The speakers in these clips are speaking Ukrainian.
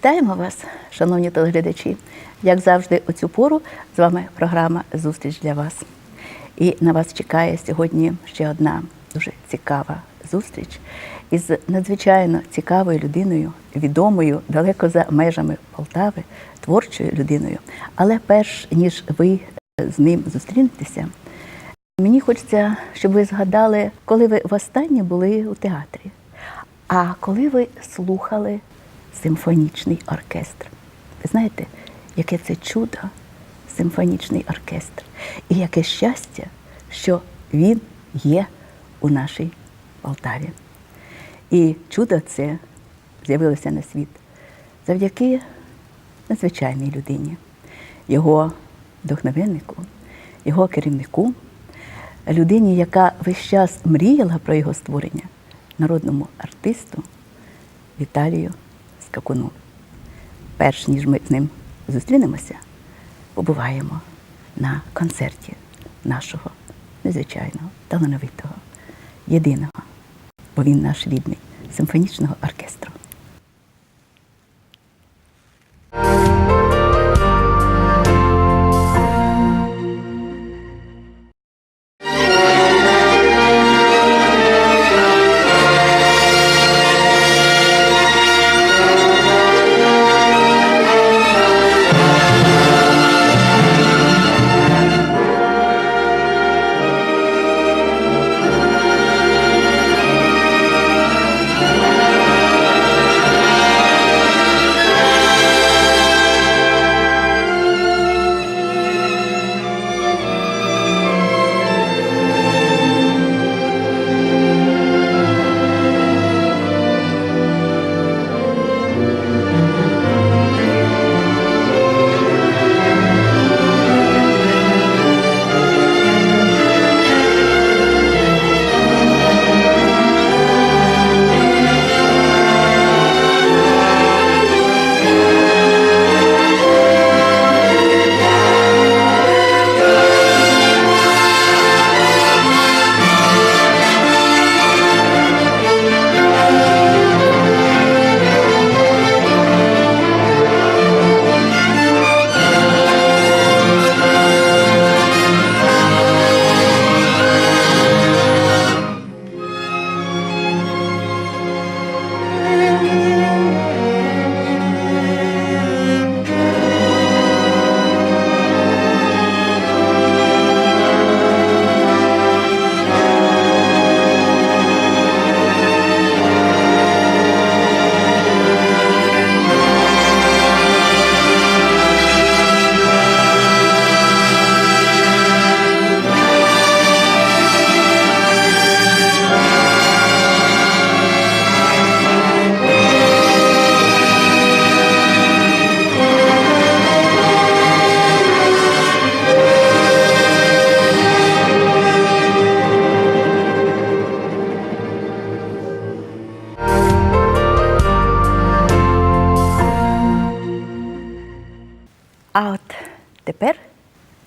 Вітаємо вас, шановні телеглядачі. Як завжди, у цю пору з вами програма Зустріч для вас. І на вас чекає сьогодні ще одна дуже цікава зустріч із надзвичайно цікавою людиною, відомою далеко за межами Полтави, творчою людиною. Але перш ніж ви з ним зустрінетеся, мені хочеться, щоб ви згадали, коли ви востаннє були у театрі, а коли ви слухали симфонічний оркестр. Ви знаєте, яке це чудо симфонічний оркестр, і яке щастя, що він є у нашій Полтаві. І чудо це з'явилося на світ завдяки надзвичайній людині, його вдохновеннику, його керівнику, людині, яка весь час мріяла про його створення, народному артисту Віталію Скакуну. Перш ніж ми з ним зустрінемося, побуваємо на концерті нашого незвичайного, талановитого, єдиного, бо він наш рідний симфонічного оркестру.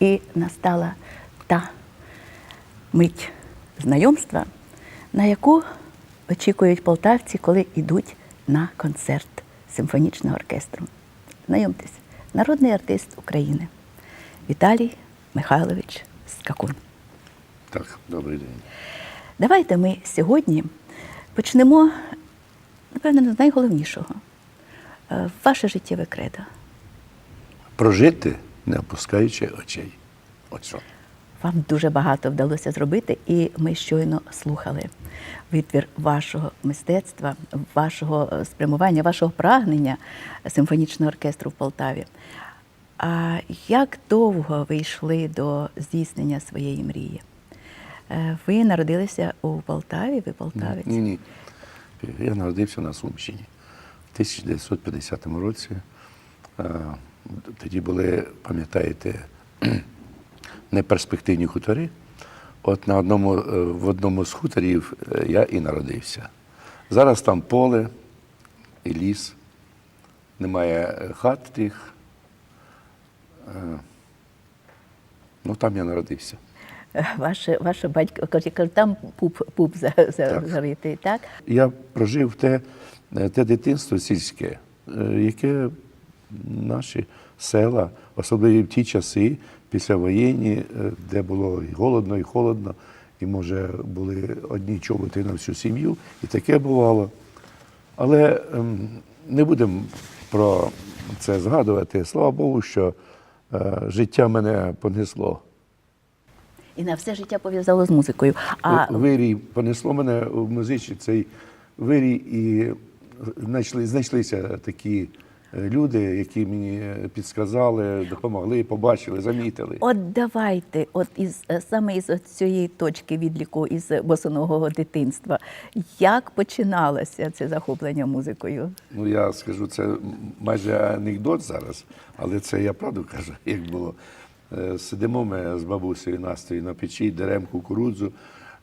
І настала та мить знайомства, на яку очікують полтавці, коли йдуть на концерт симфонічного оркестру. Знайомтесь, народний артист України Віталій Михайлович Скакун. Так, добрий день. Давайте ми сьогодні почнемо, напевно, з найголовнішого Е, ваше життєве кредо. Прожити, не опускаючи очей. От що. Вам дуже багато вдалося зробити, і ми щойно слухали витвір вашого мистецтва, вашого е, спрямування, вашого прагнення симфонічного оркестру в Полтаві. А як довго ви йшли до здійснення своєї мрії? Е, Ви народилися у Полтаві, ви полтавець? Ні, ні. Я народився на Сумщині в 1950 році. Тоді були, пам'ятаєте, неперспективні хутори. От на одному, е, в одному з хуторів е, я і народився. Зараз там поле і ліс, немає е, хат тих. Ну, там я народився. Ваше, ваше батько каже, там пуп, пуп заритий, так? Я прожив те, те дитинство сільське. яке наші села, особливо в ті часи, післявоєнні, е, де було і голодно, і холодно, і, може, були одні чоботи на всю сім'ю, і таке бувало. Але ем, не будемо про це згадувати. Слава Богу, що е, життя мене понесло. І на все життя пов'язало з музикою. А вирій понесло мене в музичний цей вирій, і знайшли, знайшлися такі е, люди, які мені підсказали, допомогли, побачили, замітили. От давайте, от із е, саме із цієї точки відліку із босоного дитинства, як починалося це захоплення музикою? Ну, я скажу, це майже анекдот зараз, але це я правду кажу, як було. Е, Сидимо ми з бабусею Настею на печі, дерем кукурудзу.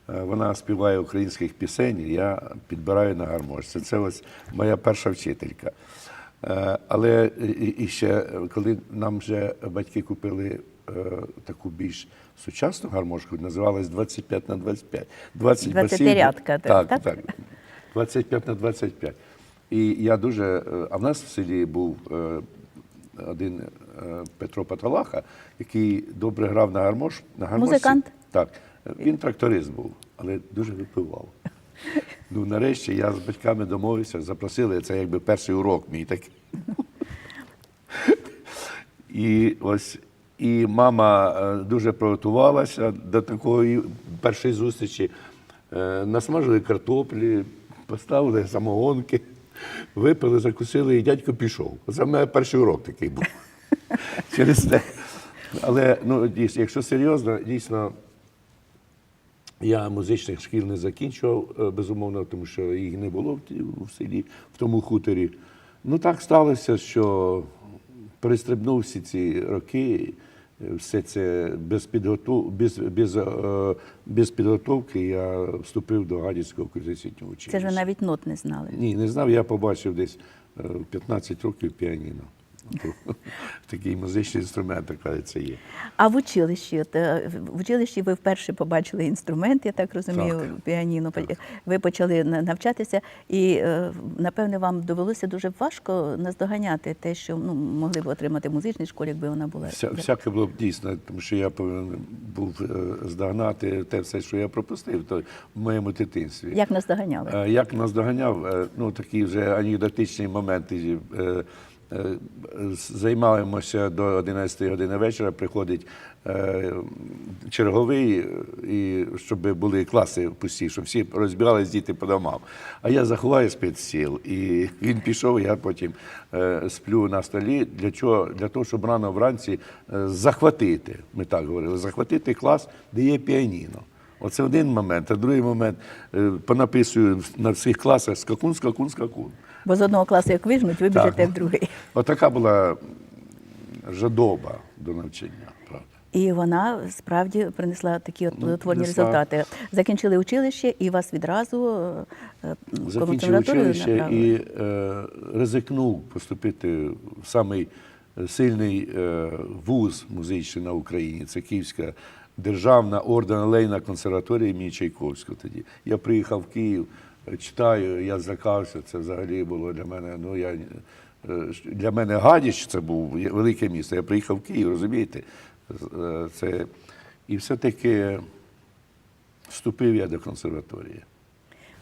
Е, Вона співає українських пісень, я підбираю на гармошці. Це ось моя перша вчителька. Е, Але і- ще коли нам вже батьки купили е, таку більш сучасну гармошку, називалась 25 на 25. 20 басів. 20-рядка, так, Так, так? так. 25 на 25. І я дуже. е, А в нас в селі був один Петро Паталаха, який добре грав на гармош. На гармошці. Музикант? Так. Він тракторист був, але дуже випивав. Ну, нарешті я з батьками домовився, запросили, це якби перший урок мій такий. І ось і мама е, дуже приготувалася до такої першої зустрічі. Е, Насмажили картоплі, поставили самогонки, випили, закусили, і дядько пішов. Це в мене перший урок такий був. Через те. Але ну, дійсно, якщо серйозно, дійсно. Я музичних шкіл не закінчував, е, безумовно, тому що їх не було в в селі, в тому хуторі. Ну так сталося, що перестрибнув всі ці роки, е, все це без, підготов... без, без, е, без підготовки я вступив до Гадяцького козацького училища. Це ж ви навіть нот не знали. Ні, не знав, я побачив десь е, в 15 років піаніно. Такий музичний інструмент, це є. А в училищі, от, е, в училищі ви вперше побачили інструмент, я так розумію, Так. піаніно. Ви почали навчатися, і е, напевне вам довелося дуже важко наздоганяти те, що ну, могли б отримати в музичній школі, якби вона була. Вся, всяке було б дійсно, тому що я повинен був е, здогнати те все, що я пропустив то в моєму дитинстві. Як наздоганяли? Як нас доганяв, е, ну такі вже анекдотичні моменти. Е, Займаємося до 11 години вечора, приходить е, черговий, е, і щоб були класи пусті, щоб всі розбігались діти по домам. А я заховаю спецсіл, і він пішов, я потім сплю на столі. Для чого? Для того, щоб рано вранці захватити, ми так говорили, захватити клас, де є піаніно. Оце один момент, а другий момент понаписую на всіх класах скакун, скакун, скакун. Бо з одного класу, як вижмуть, ви біжите в другий. Отака була жадоба до навчання, правда. І вона справді принесла такі от Ну, плодотворні принесла. результати. Закінчили училище, і вас відразу е, е, консерваторію училище направили. і е, ризикнув поступити в самий сильний е, вуз музичний на Україні. Це Київська державна ордена Лейна консерваторія імені Чайковського тоді. Я приїхав в Київ, е, читаю, я злякався. Це взагалі було для мене. Ну я е, для мене Гадяч це був велике місто. Я приїхав в Київ, розумієте? Е, Це і все-таки вступив я до консерваторії.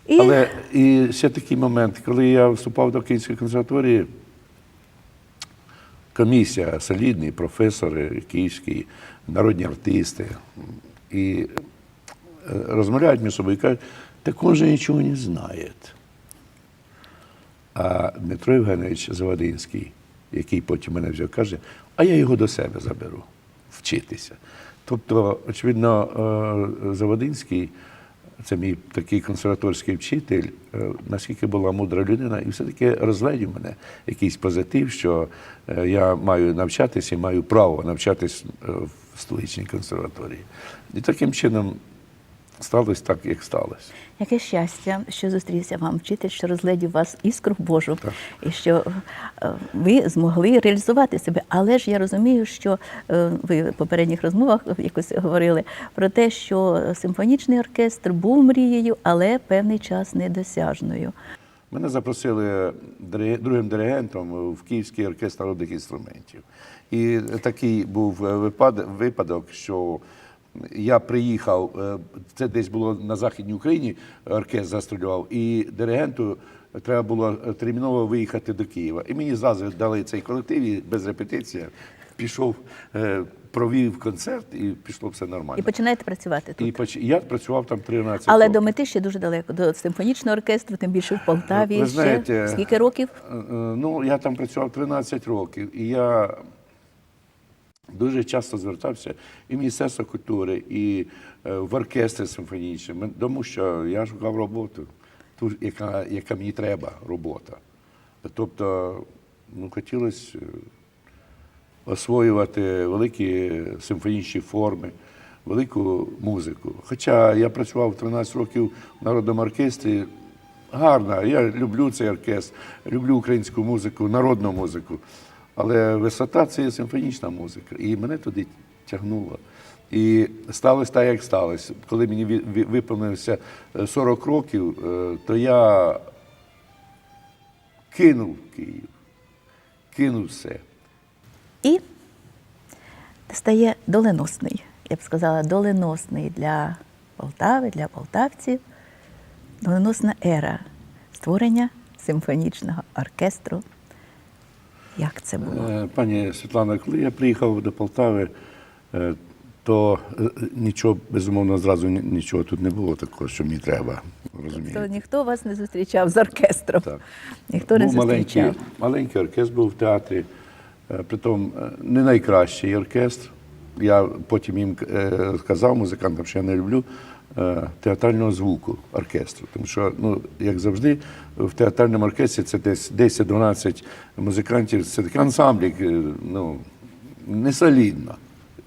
І Але і ще такий момент, коли я вступав до Київської консерваторії, комісія, солідні професори, київські, народні артисти, і е, розмовляють між собою і кажуть, так он же нічого не знає. А Дмитро Євгенович Завадинський, який потім мене взяв, каже, а я його до себе заберу вчитися. Тобто, очевидно, е, Завадинський, це мій такий консерваторський вчитель, е, наскільки була мудра людина, і все-таки розглядів мене якийсь позитив, що е, я маю навчатися і маю право навчатись е, в столичній консерваторії. І таким чином сталося так, як сталося. Яке щастя, що зустрівся вам вчитель, що розглядів вас іскру Божу, Так. і що е, ви змогли реалізувати себе. Але ж я розумію, що е, ви в попередніх розмовах якось говорили про те, що симфонічний оркестр був мрією, але певний час недосяжною. Мене запросили другим диригентом в Київський оркестр народних інструментів. І такий був випадок, що я приїхав, е, це десь було на Західній Україні, оркестр застрілював, і диригенту треба було терміново виїхати до Києва. І мені зразу дали цей колектив і без репетиції пішов, е, провів концерт і пішло все нормально. І починаєте працювати тут. І поч- я працював там 13 років. Але до мети ще дуже далеко, до симфонічного оркестру, тим більше в Полтаві. Ви ще. Скільки років? Е, Ну, я там працював 13 років, і я дуже часто звертався і в Міністерство культури, і е, в оркестр симфонічний, тому що я шукав роботу, ту, яка, яка мені треба, робота. Тобто, ну, хотілося е, освоювати великі симфонічні форми, велику музику. Хоча я працював 13 років в народному оркестрі, гарно, я люблю цей оркестр, люблю українську музику, народну музику. Але висота це симфонічна музика. І мене туди тягнуло. І сталося так, як сталося. Коли мені виповнилося е, 40 років, е, то я кинув Київ, кинув все. І стає доленосний, я б сказала, доленосний для Полтави, для полтавців. Доленосна ера створення симфонічного оркестру. Як це було? Е, Пані Світлана, коли я приїхав до Полтави, е, то е, нічого, безумовно, зразу нічого тут не було такого, що мені треба. То Розумієте? ніхто вас не зустрічав з оркестром. Так. Ніхто не був маленький, зустрічав. маленький оркестр був в театрі, притом не найкращий оркестр. Я потім їм сказав музикантам, що я не люблю театрального звуку оркестру. Тому що, ну, як завжди, в театральному оркестрі це десь 10-12 музикантів, це такий ансамблік, е, ну, не солідно,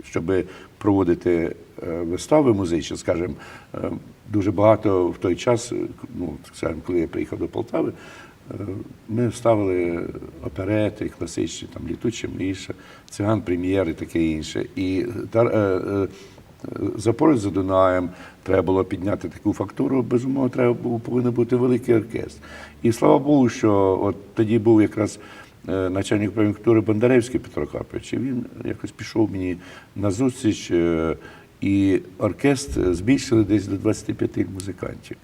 щоб проводити е, вистави музичні, скажімо, е, дуже багато в той час, е, ну, скажімо, коли я приїхав до Полтави, е, ми ставили оперети класичні, там літуча міша, циган прем'єр і таке інше. І Запорожець за Дунаєм треба було підняти таку фактуру, безумовно, треба був повинен бути великий оркестр. І слава Богу, що от тоді був якраз е, начальник управління культури Бондаревський Петро Карпович, і він якось пішов мені на зустріч, е, і оркестр збільшили десь до 25 музикантів.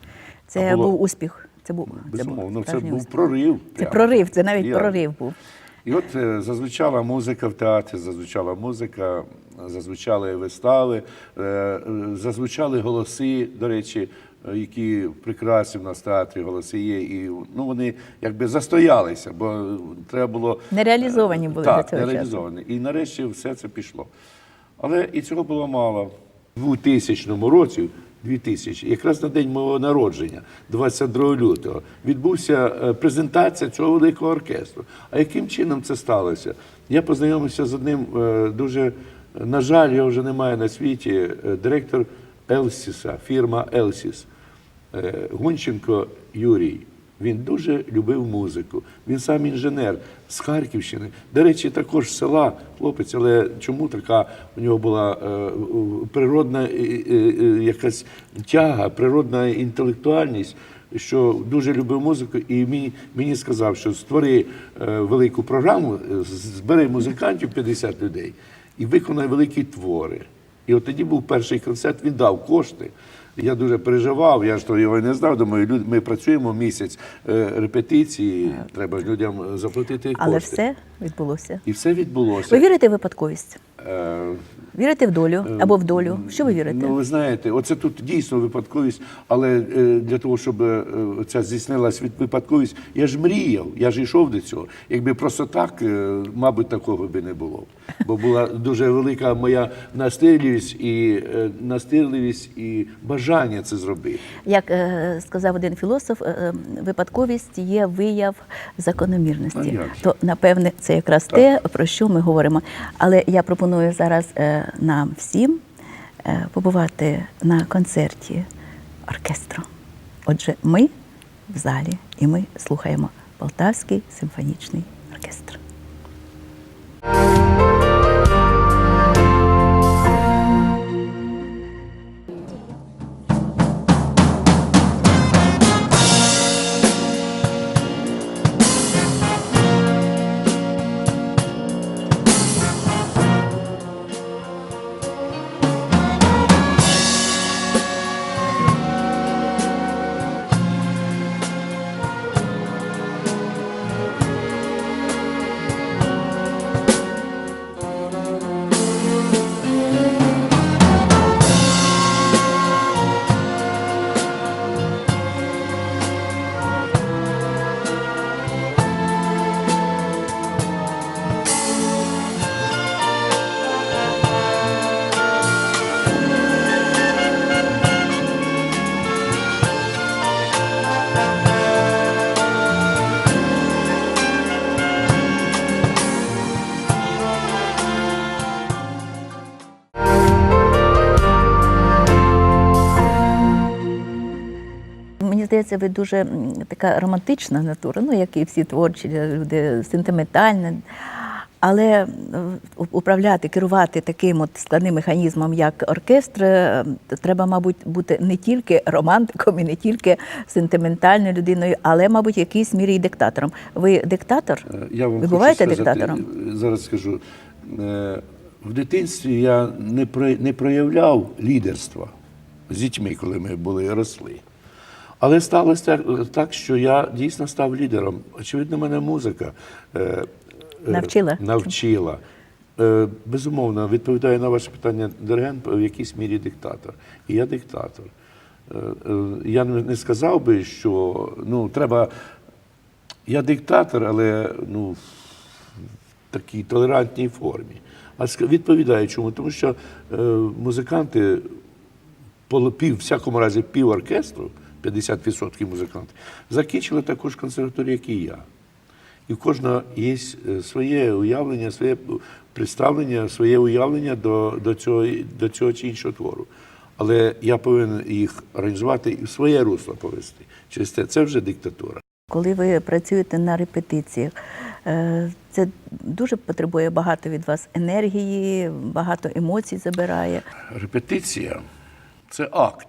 Це було- був успіх. Це був це був це був прорив. Це прорив, це навіть Я- прорив був. І от е, зазвучала музика в театрі, зазвучала музика, зазвучали вистави, е, е, зазвучали голоси, до речі, е, які прекрасні в нас в театрі голоси є. І ну, вони якби застоялися, бо треба було. Не реалізовані були так, до цього не часу. І нарешті все це пішло. Але і цього було мало. У 2000 році, 2000, якраз на день мого народження, 22 лютого, відбувся е, презентація цього великого оркестру. А яким чином це сталося? Я познайомився з одним е, дуже, на жаль, його вже немає на світі, е, директор Елсіса, фірма Елсіс. Гунченко Юрій. Він дуже любив музику. Він сам інженер з Харківщини. До речі, також села хлопець, але чому така у нього була е, природна е, е, якась тяга, природна інтелектуальність, що дуже любив музику, і мені, мені сказав, що створи велику програму, збери музикантів 50 людей і виконай великі твори. І от тоді був перший концерт, він дав кошти. Я дуже переживав, я ж то його не знав. Думаю, ми працюємо місяць е, репетиції, треба ж людям заплатити кошти. Але все відбулося. І все відбулося. Ви вірите в випадковість? Е, Вірите в долю або в долю? Що ви вірите? Ну, ви знаєте, оце тут дійсно випадковість, але е, для того, щоб е, ця здійснилась випадковість, я ж мріяв, я ж йшов до цього. Якби просто так, е, мабуть, такого би не було. Бо була дуже велика моя настирливість і е, настирливість і бажання це зробити. Як е, сказав один філософ, е, е, випадковість є вияв закономірності. То напевне це якраз те, про що ми говоримо. Але я пропоную зараз е, нам всім е, побувати на концерті оркестру. Отже, ми в залі і ми слухаємо Полтавський симфонічний оркестр. Здається, ви дуже така романтична натура, ну як і всі творчі люди, сентиментальна. Але е, управляти, керувати таким от складним механізмом, як оркестр, е, треба, мабуть, бути не тільки романтиком і не тільки сентиментальною людиною, але, мабуть, в якійсь мірі і диктатором. Ви диктатор? Е, Я вам ви буваєте сказати, диктатором? е, Зараз скажу. Е, В дитинстві я не проявляв лідерства з дітьми, коли ми були росли. Але сталося так, що я дійсно став лідером. Очевидно, мене музика е, е, Навчила? навчила. Е, Безумовно, відповідаю на ваше питання, диригент в якійсь мірі диктатор. І я диктатор. Е, е, Я не сказав би, що ну, треба. Я диктатор, але ну, в такій толерантній формі. А відповідаю чому? Тому що е, музиканти, пів, в всякому разі, пів оркестру, 50% музикантів, закінчили таку ж консерваторію, як і я. І в кожного є е, своє уявлення, своє представлення, своє уявлення до, до, цього, до цього чи іншого твору. Але я повинен їх організувати і в своє русло повести. Через те це вже диктатура. Коли ви працюєте на репетиціях, е, це дуже потребує багато від вас енергії, багато емоцій забирає. Репетиція це акт.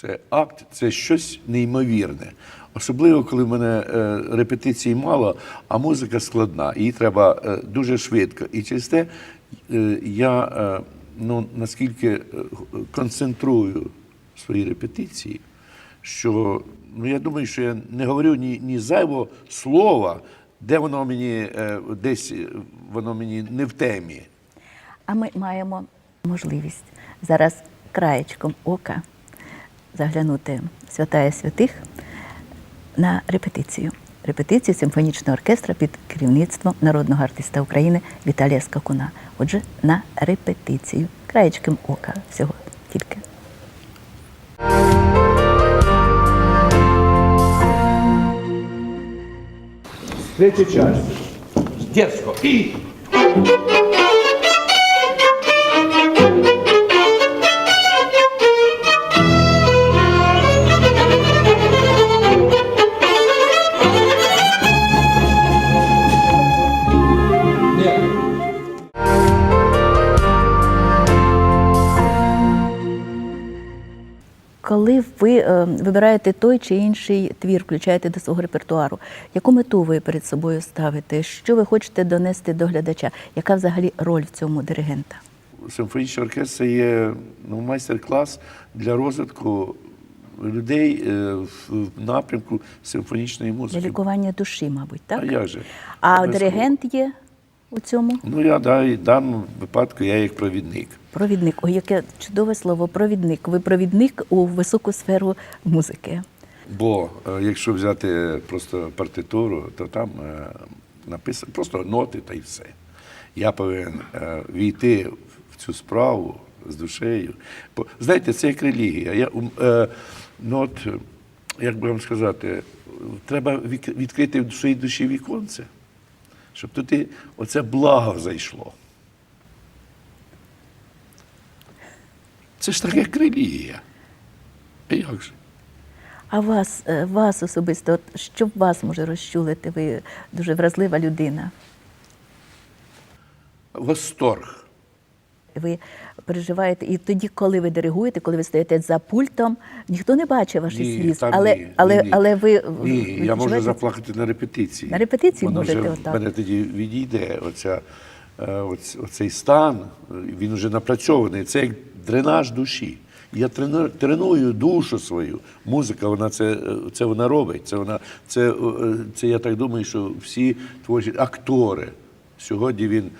Це акт, це щось неймовірне. Особливо, коли в мене е, репетицій мало, а музика складна, її треба е, дуже швидко. І через те е, я ну, наскільки концентрую свої репетиції, що ну, я думаю, що я не говорю ні, ні зайвого слова, де воно мені десь воно мені не в темі. А ми маємо можливість зараз краєчком ока заглянути святая святих на репетицію. Репетицію симфонічного оркестра під керівництвом народного артиста України Віталія Скакуна. Отже, на репетицію. Краєчком ока всього тільки. Третья часть. Дерзко. И... Коли ви е, вибираєте той чи інший твір, включаєте до свого репертуару, яку мету ви перед собою ставите? Що ви хочете донести до глядача? Яка взагалі роль в цьому диригента? Симфонічний оркестр це є ну, майстер-клас для розвитку людей е, в напрямку симфонічної Для музики. лікування душі, мабуть, так? А як же? А диригент є у цьому? Ну, я да, і в даному випадку я як провідник. Провідник. Ой, яке чудове слово провідник. Ви провідник у високу сферу музики. Бо е, якщо взяти просто партитуру, то там е, написано просто ноти та й все. Я повинен е, війти в цю справу з душею. Бо, знаєте, це як релігія. Я, ну от, як би вам сказати, треба відкрити в своїй душі віконце, щоб туди оце благо зайшло. Це ж таке як релігія. А як же? А вас, е, вас особисто, от що вас може розчулити? Ви дуже вразлива людина. Восторг. Ви переживаєте, і тоді, коли ви диригуєте, коли ви стоїте за пультом, ніхто не бачить ваших сліз, там але, ні, ні, але, ні. але ви Ні, ви я можу відчуваєте це? заплакати на репетиції. На репетиції Воно можете вже отак. мене тоді відійде оця, е, оц- оцей стан, він вже напрацьований. Це як дренаж душі. Я трену- треную душу свою. Музика, вона це, е, це вона робить. Це вона, це, е, це я так думаю, що всі творчі актори. Сьогодні він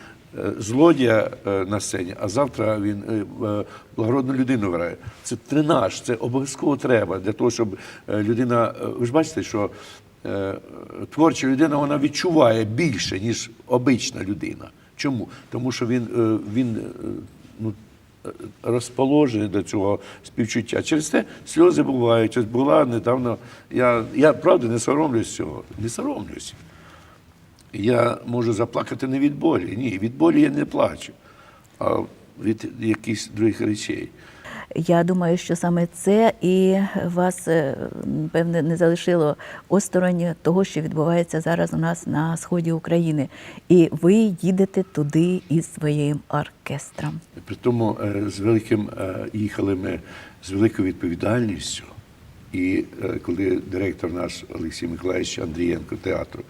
злодія е, на сцені, а завтра він е, е, благородну людину грає. Це тренаж, це обов'язково треба для того, щоб е, людина. е, Ви ж бачите, що е, творча людина вона відчуває більше, ніж обична людина. Чому? Тому що він, е, він е, ну, е, розположений до цього співчуття. Через те сльози бувають. Ось була недавно. Я, я правда не соромлюсь цього. Не соромлюсь. Я можу заплакати не від болі. Ні, від болі я не плачу, а від якихось других речей. Я думаю, що саме це і вас, е, певне, не залишило осторонь того, що відбувається зараз у нас на сході України. І ви їдете туди із своїм оркестром. При тому е, з великим е, їхали ми з великою відповідальністю. І коли директор наш Олексій Миколаївич Андрієнко театру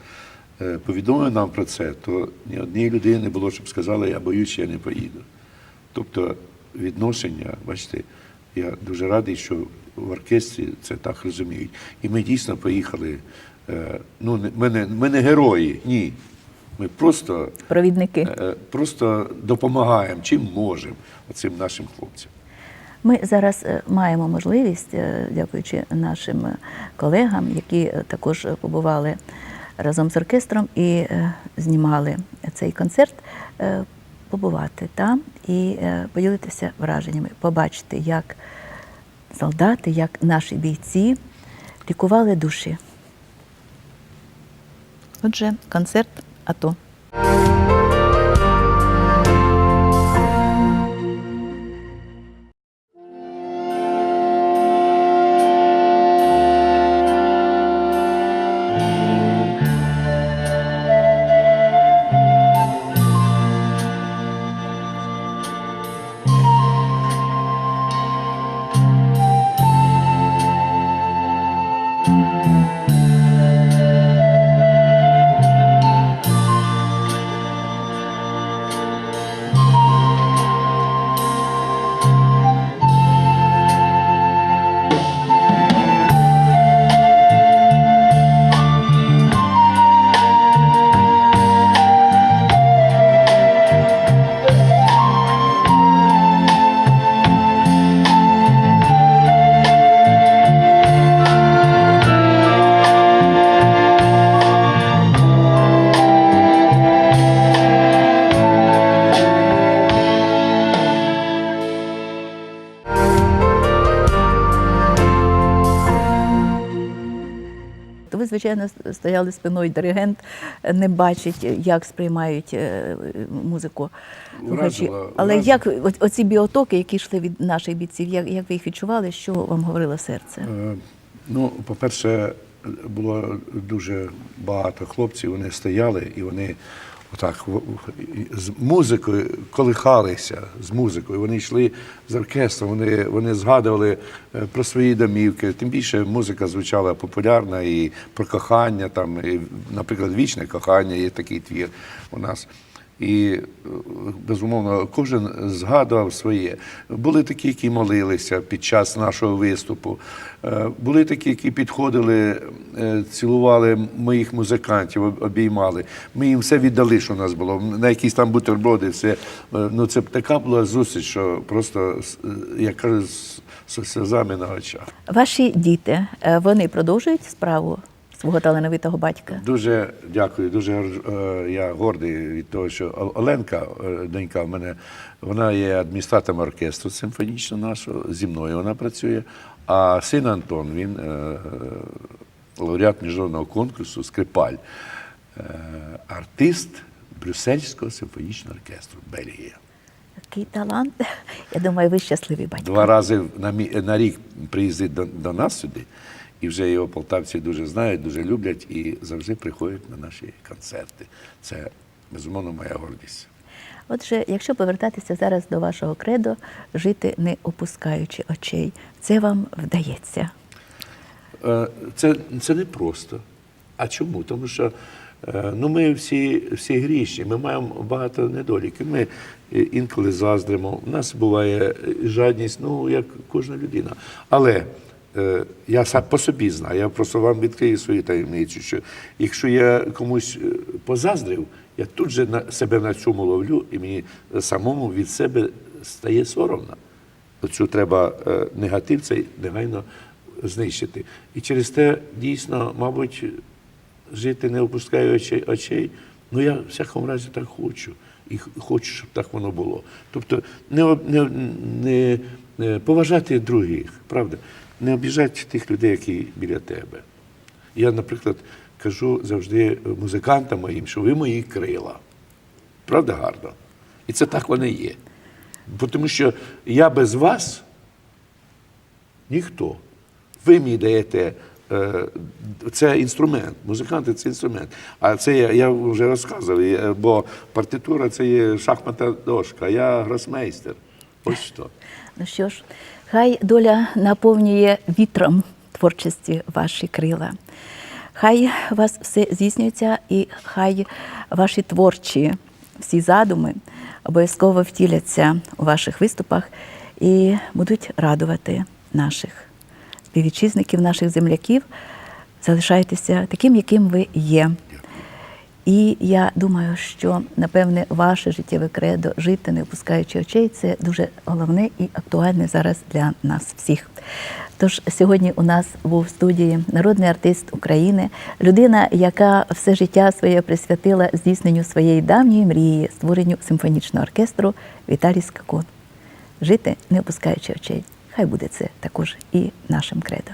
повідомив нам про це, то ні однієї людини не було, щоб сказали, я боюсь, я не поїду. Тобто відношення, бачите, я дуже радий, що в оркестрі це так розуміють. І ми дійсно поїхали. е, Ну, ми не, ми не герої, ні. Ми просто Провідники. Е, просто допомагаємо, чим можемо цим нашим хлопцям. Ми зараз е, маємо можливість, е, дякуючи нашим е, колегам, які е, також е, побували разом з оркестром і е, знімали цей концерт, е, побувати там і е, поділитися враженнями, побачити, як солдати, як наші бійці лікували душі. Отже, концерт АТО. Звичайно, стояли спиною, диригент не бачить, як сприймають е, музику слухачі. Але вразило. як оці біотоки, які йшли від наших бійців, як, як ви їх відчували, що вам говорило серце? Е, Ну, по-перше, було дуже багато хлопців, вони стояли і вони отак з музикою колихалися з музикою. Вони йшли з оркестром, вони, вони згадували е, про свої домівки. Тим більше музика звучала популярна і про кохання, там, і, наприклад, вічне кохання є такий твір у нас. І е, безумовно кожен згадував своє. Були такі, які молилися під час нашого виступу. Е, Були такі, які підходили, е, цілували моїх музикантів, обіймали. Ми їм все віддали, що у нас було. На якісь там бутерброди, все. Е, Ну це така була зустріч, що просто з- е, я кажу, з з сльозами на очах. Ваші діти, е, вони продовжують справу свого талановитого батька? Дуже дякую. Дуже е, я гордий від того, що Оленка, е, донька в мене, вона є адміністратором оркестру симфонічного нашого. Зі мною вона працює. А син Антон, він е, лауреат міжнародного конкурсу Скрипаль, артист Брюссельського симфонічного оркестру Бельгія. Який талант. Я думаю, ви щасливі батько. Два рази на, на рік приїздить до, до нас сюди, і вже його полтавці дуже знають, дуже люблять і завжди приходять на наші концерти. Це безумовно моя гордість. Отже, якщо повертатися зараз до вашого кредо, жити не опускаючи очей, це вам вдається. Е, Це, це не просто. А чому? Тому що е, ну, ми всі, всі грішні, ми маємо багато недоліків. Ми е, інколи заздримо. У нас буває жадність, ну, як кожна людина. Але я сам по собі знаю, я просто вам відкрию свою таємницю, що якщо я комусь е, позаздрив, я тут же на себе на цьому ловлю, і мені самому від себе стає соромно. Оцю треба е, негатив цей негайно знищити. І через те дійсно, мабуть, жити не опускаючи очей. Ну я в всякому разі так хочу. І хочу, щоб так воно було. Тобто не, не, не поважати других, правда? Не обіжати тих людей, які біля тебе. Я, наприклад, кажу завжди музикантам моїм, що ви мої крила. Правда гарно? І це так воно є. Бо Тому що я без вас Ніхто. Ви мені даєте. Е, Це інструмент, музиканти це інструмент. А це я, я вже розказував, е, бо партитура це є шахматна дошка, я гросмейстер. Ось що. Ну що ж, хай доля наповнює вітром творчості ваші крила. Хай вас все здійснюється, і хай ваші творчі всі задуми обов'язково втіляться у ваших виступах і будуть радувати наших співвітчизників, наших земляків. Залишайтеся таким, яким ви є. І я думаю, що напевне ваше життєве кредо жити, не опускаючи очей, це дуже головне і актуальне зараз для нас всіх. Тож сьогодні у нас був в студії народний артист України, людина, яка все життя своє присвятила здійсненню своєї давньої мрії, створенню симфонічного оркестру Віталій Скакун. Жити, не опускаючи очей. Хай буде це також і нашим кредо.